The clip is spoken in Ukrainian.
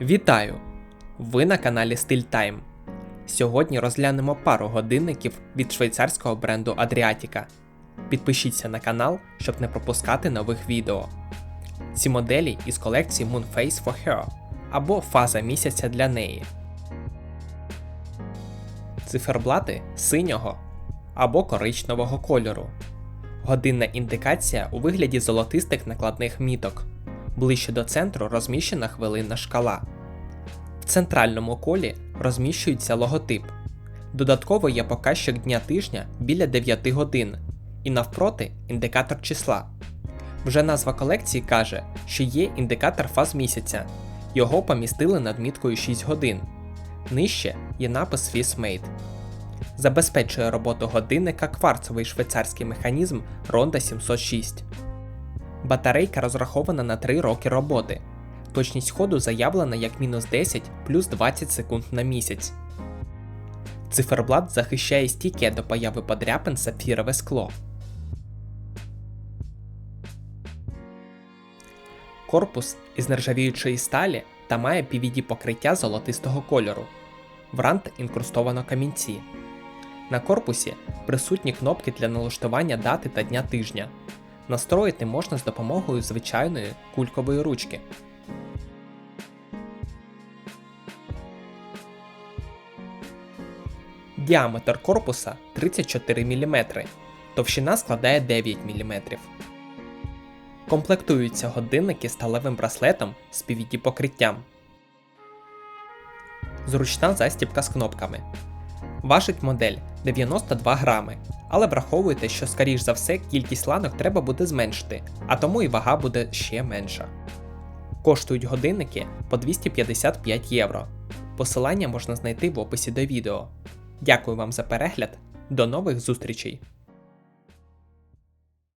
Вітаю! Ви на каналі Стиль Time. Сьогодні розглянемо пару годинників від швейцарського бренду Adriatica. Підпишіться на канал, щоб не пропускати нових відео. Ці моделі із колекції Moonface for Her або Фаза місяця для неї. Циферблати синього або коричневого кольору. Годинна індикація у вигляді золотистих накладних міток. Ближче до центру розміщена хвилинна шкала. В центральному колі розміщується логотип. Додатково є показчик дня тижня біля 9 годин, і навпроти індикатор числа. Вже назва колекції каже, що є індикатор фаз місяця. Його помістили над міткою 6 годин. Нижче є напис Swiss Забезпечує роботу годинника кварцовий швейцарський механізм Ronda 706. Батарейка розрахована на 3 роки роботи. Точність ходу заявлена як мінус 10 плюс 20 секунд на місяць. Циферблат захищає стійке до появи подряпин сапфірове скло. Корпус із нержавіючої сталі та має PVD покриття золотистого кольору. В рант інкрустовано камінці. На корпусі присутні кнопки для налаштування дати та дня тижня. Настроїти можна з допомогою звичайної кулькової ручки. Діаметр корпуса 34 мм, товщина складає 9 мм. Комплектуються годинники сталевим браслетом з PVD покриттям. Зручна застібка з кнопками. Важить модель 92 грами, але враховуйте, що скоріш за все кількість ланок треба буде зменшити, а тому і вага буде ще менша. Коштують годинники по 255 євро. Посилання можна знайти в описі до відео. Дякую вам за перегляд, до нових зустрічей!